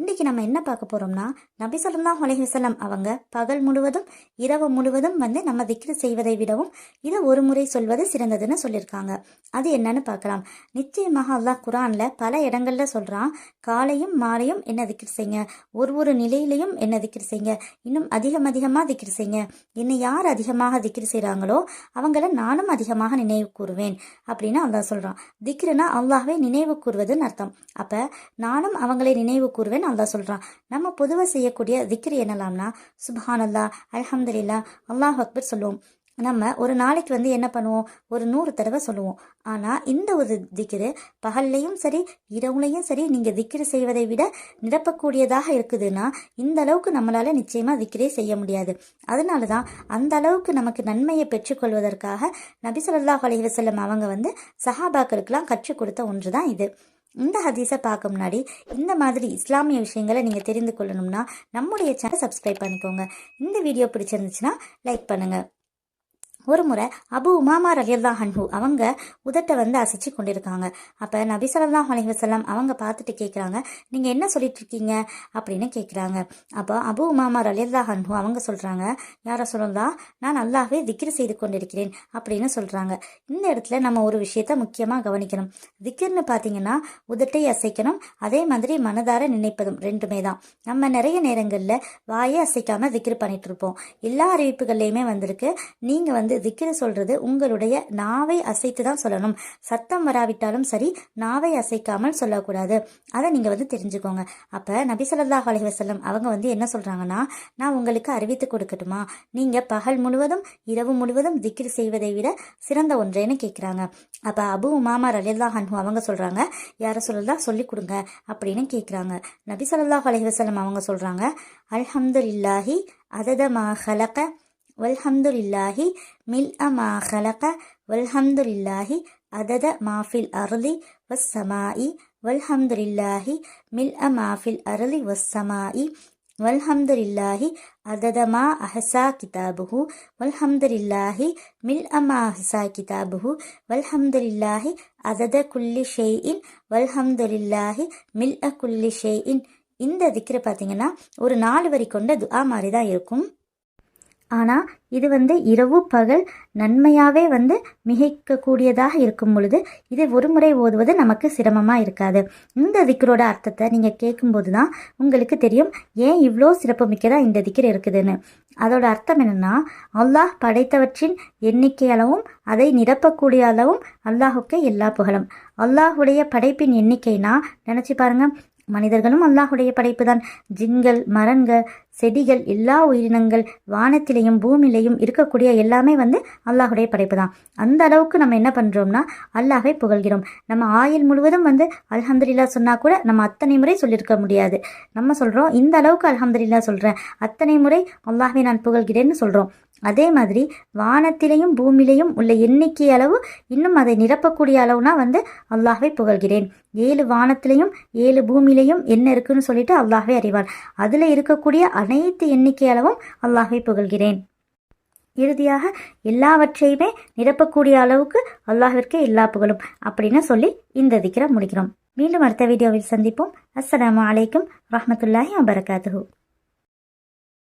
இன்றைக்கி நம்ம என்ன பார்க்க போகிறோம்னா நபி ஸல்லல்லாஹு அலைஹி அவங்க பகல் முழுவதும் இரவு முழுவதும் வந்து நம்ம திக்ரு செய்வதை விடவும் இதை ஒரு முறை சொல்வது சிறந்ததுன்னு சொல்லியிருக்காங்க. அது என்னன்னு பார்க்கலாம். நிச்சயமாக அல்லாஹ் குரானில் பல இடங்களில் சொல்கிறான் காலையும் மாலையும் என்ன திக்ரு செய்யுங்க. ஒரு ஒரு நிலையிலையும் என்ன திக்ரு செய்யுங்க. இன்னும் அதிகம் அதிகமாக திக்ரு செய்யுங்க. என்னை யார் அதிகமாக திக்ரு செய்கிறாங்களோ அவங்கள நானும் அதிகமாக நினைவு கூறுவேன் அப்படின்னு அல்லாஹ் சொல்கிறான் திக்ருனா அல்லாஹ்வை நினைவு கூறுவதுன்னு அர்த்தம். அப்போ நானும் அவங்களை நினைவு கூறுவேன் அல்லாஹ் சொல்றான் நம்ம பொதுவாக செய்யக்கூடிய திக்ரு என்னலாம்னா சுப்ஹான் அல்லாஹ் அல்லாஹ் அக்பர் சொல்லுவோம். நம்ம ஒரு நாளைக்கு வந்து என்ன பண்ணுவோம்? ஒரு நூறு தடவை சொல்லுவோம். ஆனால் இந்த ஒரு திக்ரு பகல்லையும் சரி இரவுலையும் சரி நீங்கள் திக்ரு செய்வதை விட நிரப்பக்கூடியதாக இருக்குதுன்னா இந்த அளவுக்கு நம்மளால் நிச்சயமாக திக்கிரே செய்ய முடியாது. அதனால தான் அந்த அளவுக்கு நமக்கு நன்மையை பெற்றுக்கொள்வதற்காக நபி சொல்லாஹ் அலைஹி வஸல்லம் அவங்க வந்து சஹாபாக்களுக்கெல்லாம் கற்றுக் கொடுத்த ஒன்று தான் இது. இந்த ஹதீஸை பார்க்க முன்னாடி இந்த மாதிரி இஸ்லாமிய விஷயங்களை நீங்கள் தெரிந்து கொள்ளணும்னா நம்முடைய சேனல் சப்ஸ்கிரைப் பண்ணிக்கோங்க. இந்த வீடியோ பிடிச்சிருந்துச்சுன்னா லைக் பண்ணுங்கள் ஒரு முறை அபு உமாமா ரலியல்லா ஹன்ஹு அவங்க உதட்டை வந்து அசைச்சு கொண்டிருக்காங்க. அப்போ நபி ஸல்லல்லாஹு அலைஹி வஸல்லம் அவங்க பார்த்துட்டு கேட்குறாங்க நீங்கள் என்ன சொல்லிட்டு இருக்கீங்க? அப்படின்னு கேட்குறாங்க அப்போ அபு உமாமா ரலியல்லா ஹன்ஹு அவங்க சொல்கிறாங்க யாரை சொல்லலாம் நான் நல்லாவே திக்ரு செய்து கொண்டிருக்கிறேன் அப்படின்னு சொல்கிறாங்க இந்த இடத்துல நம்ம ஒரு விஷயத்த முக்கியமாக கவனிக்கணும். திக்ருன்னு பார்த்தீங்கன்னா உதட்டை அசைக்கணும் அதே மாதிரி மனதார நினைப்பதும் ரெண்டுமே தான். நம்ம நிறைய நேரங்களில் வாயை அசைக்காமல் திக்ரு பண்ணிட்டு இருப்போம். எல்லா அறிவிப்புகள்லையுமே வந்திருக்கு. நீங்கள் வந்து திக்ரு சொல்றது உங்களுடைய நாவை அசைத்து தான் சொல்லணும். சத்தம் வராவிட்டாலும் சரி நாவை அசைக்காமல் சொல்லக்கூடாது. அதை நீங்கள் வந்து தெரிஞ்சுக்கோங்க. அப்போ நபி ஸல்லல்லாஹு அலைஹி அவங்க வந்து என்ன சொல்கிறாங்கன்னா நான் உங்களுக்கு அறிவித்து கொடுக்கட்டுமா? நீங்கள் பகல் முழுவதும் இரவு முழுவதும் திக்ரு செய்வதை விட சிறந்த ஒன்றேன்னு கேட்குறாங்க அப்போ அபு உமாமா ரலியல்லா ஹன்ஹு அவங்க சொல்கிறாங்க யாரை சொல்லலாம் சொல்லி கொடுங்க அப்படின்னு கேட்குறாங்க நபி ஸல்லல்லாஹு அலைஹி அவங்க சொல்கிறாங்க அல்ஹம்துல்லாஹி அதத மா வல்ஹம்துலில்லாஹி மில் அ மா ஹலக வல்ஹம்துலில்லாஹி அதத மாஃபில் அருளி அர்லி வஸ்ஸமாஇ வல்ஹம்துலில்லாஹி மில் அ அருளி ஃபில் அர்லி வல்ஹம்துலில்லாஹி அதத மா அஹசா கிதாபுஹு வல்ஹம்துலில்லாஹி மில் அ அஹசா கிதாபுஹு வல்ஹம்துலில்லாஹி அதத குல்லி ஷெய்இன் வல்ஹம்துலில்லாஹி மில் அ குல்லி ஷெய்இன் இந்த திக்கிற பார்த்தீங்கன்னா ஒரு நாலு வரி கொண்ட துஆ மாதிரி தான் இருக்கும். ஆனால் இது வந்து இரவு பகல் நன்மையாகவே வந்து மிகைக்கக்கூடியதாக இருக்கும் பொழுது இதை ஒரு முறை ஓதுவது நமக்கு சிரமமாக இருக்காது. இந்த திக்கரோட அர்த்தத்தை நீங்கள் கேட்கும்போது தான் உங்களுக்கு தெரியும் ஏன் இவ்வளோ சிறப்புமிக்கதாக இந்த திக்கர் இருக்குதுன்னு. அதோட அர்த்தம் என்னென்னா அல்லாஹ் படைத்தவற்றின் எண்ணிக்கை அளவும் அதை நிரப்பக்கூடிய அளவும் அல்லாஹுக்கே எல்லா புகழும். அல்லாஹுடைய படைப்பின் எண்ணிக்கைனா நினச்சி பாருங்க மனிதர்களும் அல்லாஹுடைய படைப்பு தான் ஜின்கள் மரங்கள் செடிகள் எல்லா உயிரினங்கள் வானத்திலையும் பூமியிலையும் இருக்கக்கூடிய எல்லாமே வந்து அல்லாஹுடைய படைப்பு தான் அந்த அளவுக்கு நம்ம என்ன பண்ணுறோம்னா அல்லாஹை புகழ்கிறோம். நம்ம ஆயுள் முழுவதும் வந்து அல்ஹம்துலில்லா சொன்னால் கூட நம்ம அத்தனை முறை சொல்லியிருக்க முடியாது. நம்ம சொல்கிறோம் இந்த அளவுக்கு அல்ஹம்துலில்லா சொல்கிறேன் அத்தனை முறை அல்லாஹை நான் புகழ்கிறேன்னு சொல்கிறோம் அதே மாதிரி வானத்திலையும் பூமியிலையும் உள்ள எண்ணிக்கை அளவு இன்னும் அதை நிரப்பக்கூடிய அளவுனா வந்து அல்லாஹ்வை புகழ்கிறேன். ஏழு வானத்திலையும் ஏழு பூமியிலையும் என்ன இருக்குன்னு சொல்லிட்டு அல்லாஹ்வே அறிவான் அதில் இருக்கக்கூடிய அனைத்து எண்ணிக்கை அளவும் அல்லாஹ்வை புகழ்கிறேன். இறுதியாக எல்லாவற்றையுமே நிரப்பக்கூடிய அளவுக்கு அல்லாஹிற்கே எல்லா புகழும் அப்படின்னு சொல்லி இந்த திக்கிற முடிக்கிறோம். மீண்டும் அடுத்த வீடியோவில் சந்திப்போம். அஸ்லாம் அலைக்கும் ரஹ்மத்துல்லாஹி வபரகாத்து